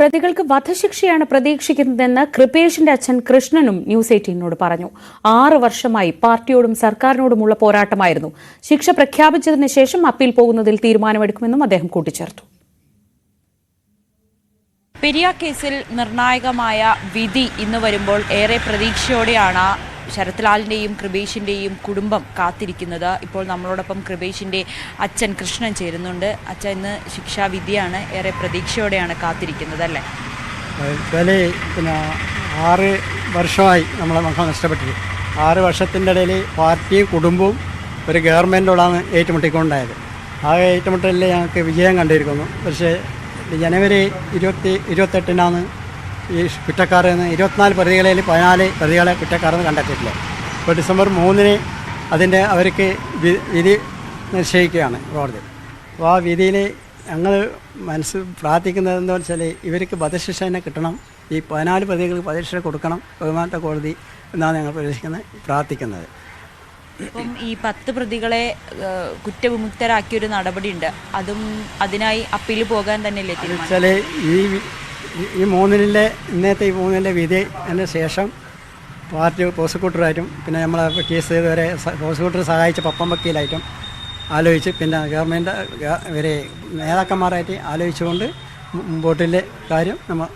പ്രതികൾക്ക് വധശിക്ഷയാണ് പ്രതീക്ഷിക്കുന്നതെന്ന് കൃപേഷിന്റെ അച്ഛൻ കൃഷ്ണനും ന്യൂസ് എയ്റ്റീനോട് പറഞ്ഞു. ആറ് വർഷമായി പാർട്ടിയോടും സർക്കാരിനോടുമുള്ള പോരാട്ടമായിരുന്നു. ശിക്ഷ പ്രഖ്യാപിച്ചതിന് ശേഷം അപ്പീൽ പോകുന്നതിൽ തീരുമാനമെടുക്കുമെന്നും അദ്ദേഹം കൂട്ടിച്ചേർത്തു. പെരിയ കേസിൽ നിർണായകമായ വിധി ഇന്ന് വരുമ്പോൾ ഏറെ പ്രതീക്ഷയോടെയാണ് ശരത്ലാലിന്റെയും കൃപേഷിന്റെയും കുടുംബം കാത്തിരിക്കുന്നത്. ഇപ്പോൾ നമ്മളോടൊപ്പം കൃപേഷിന്റെ അച്ഛൻ കൃഷ്ണൻ ചേരുന്നുണ്ട്. അച്ഛൻ ഇന്ന് ശിക്ഷാവിധിയാണ്. ഏറെ പ്രതീക്ഷയോടെയാണ് കാത്തിരിക്കുന്നത് അല്ലേ? വെച്ചാൽ പിന്നെ ആറ് വർഷമായി നമ്മളെ മക്കൾ നഷ്ടപ്പെട്ടത് ആറ് വർഷത്തിന്റെ ഇടയിൽ പാർട്ടിയും കുടുംബവും ഒരു ഗവൺമെന്റോടാണ് ഏറ്റുമുട്ടിക്കൊണ്ടായത്. ആ ഏറ്റുമുട്ടലിൽ ഞങ്ങൾക്ക് വിജയം കണ്ടിരിക്കുന്നു. പക്ഷേ ജനുവരി ഇരുപത്തി ഇരുപത്തെട്ടിനാണ് ഈ കുറ്റക്കാരെന്ന് ഇരുപത്തിനാല് പ്രതികളിൽ പതിനാല് പ്രതികളെ കുറ്റക്കാരെന്ന് കണ്ടെത്തിയിട്ടില്ല. ഇപ്പോൾ ഡിസംബർ മൂന്നിന് അതിന്റെ അവർക്ക് വിധി നിശ്ചയിക്കുകയാണ് കോടതി. അപ്പോൾ ആ വിധിയിൽ ഞങ്ങൾ മനസ്സ് പ്രാർത്ഥിക്കുന്നത് എന്താ വെച്ചാൽ ഇവർക്ക് വധശിക്ഷ തന്നെ കിട്ടണം. ഈ പതിനാല് പ്രതികൾക്ക് വധശിക്ഷ കൊടുക്കണം. ബഹുമാനത്തെ കോടതി എന്നാണ് ഞങ്ങൾ പ്രതീക്ഷിക്കുന്നത് പ്രാർത്ഥിക്കുന്നത്. ഇപ്പം ഈ പത്ത് പ്രതികളെ കുറ്റവിമുക്തരാക്കിയൊരു നടപടിയുണ്ട്. അതും അതിനായി അപ്പീൽ പോകാൻ തന്നെയല്ലേ വെച്ചാൽ ഈ ഈ- മൂന്നിലെ ഇന്നത്തെ ഈ മൂന്നിലെ വിധി അതിന് ശേഷം പാർട്ടി പ്രോസിക്യൂട്ടറായിട്ടും പിന്നെ നമ്മളെ കേസ് ഇതുവരെ സ- പ്രോസിക്യൂട്ടർ സഹായിച്ച പപ്പം വക്കീലായിട്ടും ആലോചിച്ച് പിന്നെ ഗവൺമെന്റ് ഇവരെ നേതാക്കന്മാരായിട്ട് ആലോചിച്ചുകൊണ്ട് മുമ്പോട്ടിലെ കാര്യം നമ്മൾ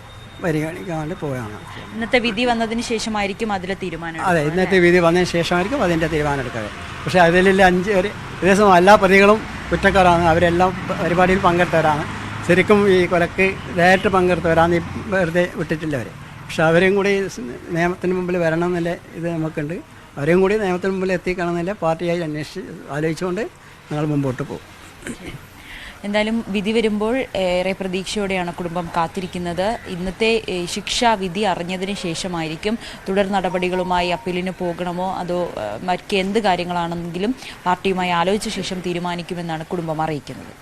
പരിഗണിക്കാൻ വേണ്ടി പോവുകയാണ്. ഇന്നത്തെ വിധി വന്നതിന് ശേഷമായിരിക്കും അതിലെ തീരുമാനം അതെ ഇന്നത്തെ വിധി വന്നതിന് ശേഷമായിരിക്കും അതിന്റെ തീരുമാനം എടുക്കുക. പക്ഷേ അതിലെ അഞ്ച് ഒരു ദിവസം എല്ലാ പ്രതികളും കുറ്റക്കാരാണ്. അവരെല്ലാം പരിപാടിയിൽ പങ്കെടുത്തവരാണ്. ശരിക്കും ഈ കൊലക്ക് നേരിട്ട് പങ്കെടുത്തവരാണ് വെറുതെ വെറുതെ വിട്ടിട്ടില്ലവർ പക്ഷെ അവരെയും കൂടി നിയമത്തിന് മുമ്പിൽ വരണം എന്നുള്ള ഇത് നമുക്കുണ്ട്. അവരെയും കൂടി നിയമത്തിന് മുമ്പിൽ എത്തിക്കണം എന്നുള്ള പാർട്ടിയായി അന്വേഷിച്ച് ആലോചിച്ചുകൊണ്ട് ഞങ്ങൾ മുമ്പോട്ട് പോകും. എന്തായാലും വിധി വരുമ്പോൾ ഏറെ പ്രതീക്ഷയോടെയാണ് കുടുംബം കാത്തിരിക്കുന്നത്. ഇന്നത്തെ ഏ, ശിക്ഷാവിധി അറിഞ്ഞതിന് ശേഷമായിരിക്കും തുടർ നടപടികളുമായി അപ്പീലിന് പോകണമോ? അതോ മറ്റെന്ത് കാര്യങ്ങളാണെങ്കിലും പാർട്ടിയുമായി ആലോചിച്ച ശേഷം തീരുമാനിക്കുമെന്നാണ് കുടുംബം അറിയിക്കുന്നത്.